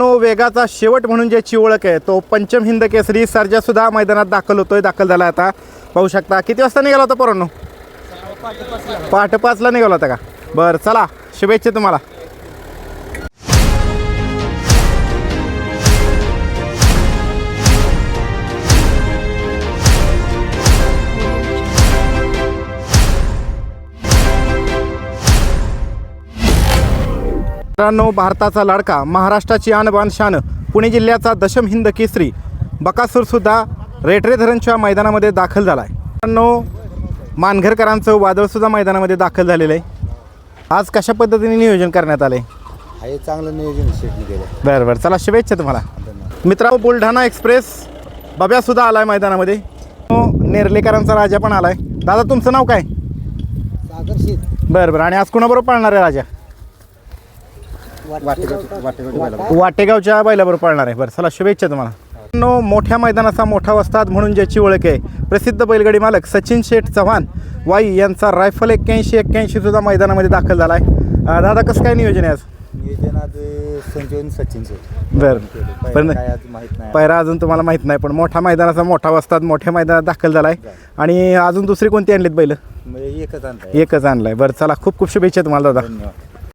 मित्रांनो वेगाचा शेवट म्हणून ज्याची ओळख आहे तो पंचम हिंद केसरी सर्जासुद्धा मैदानात दाखल होतोय दाखल झाला आता. पाहू शकता किती वाजता निघाला होता पोरांनो? पहाटे पाचला निघाला होता का? बरं चला शुभेच्छा तुम्हाला. मित्रांनो भारताचा लाडका महाराष्ट्राची आणबान शान पुणे जिल्ह्याचा दशम हिंद केसरी बकासूर सुद्धा रेटरे धरणच्या मैदानामध्ये दाखल झाला आहे मित्रांनो मानघरकरांचं वादळसुद्धा मैदानामध्ये दाखल झालेलं आहे. आज कशा पद्धतीने नियोजन करण्यात आलं आहे हे चांगलं नियोजन शेटने केलं. बरं बरं. चला शुभेच्छा तुम्हाला. मित्रांनो बुलढाणा एक्सप्रेस बब्यासुद्धा आला आहे मैदानामध्ये. तो नेर्लेकरांचा राजा पण आला आहे दादा तुमचं नाव काय? सागर शेत बरं बरं. आणि आज कुणाबरोबर पाळणार आहे राजा? वाटेगावच्या बैलाबरोबर. पाळणार आहे. बरं चला शुभेच्छा तुम्हाला. नो मोठ्या मैदानाचा मोठा वस्ताद म्हणून ज्याची ओळख आहे प्रसिद्ध बैलगाडी मालक सचिन शेठ चव्हाण वाई यांचा रायफल एक्क्याऐंशी एक्क्याऐंशी सुद्धा मैदानामध्ये दाखल झाला आहे दादा कसं काय नियोजन आहे आज? नियोजन आज संजीवन सचिन बरं. पण पैरा अजून तुम्हाला माहीत नाही पण मोठा मैदानाचा मोठा वस्ताद मोठ्या मैदानात दाखल झाला आहे आणि अजून दुसरी कोणती आणलीत बैल? म्हणजे एकच आणलाय. एकच आणलाय. बरं चला खूप खूप शुभेच्छा तुम्हाला दादा. धन्यवाद.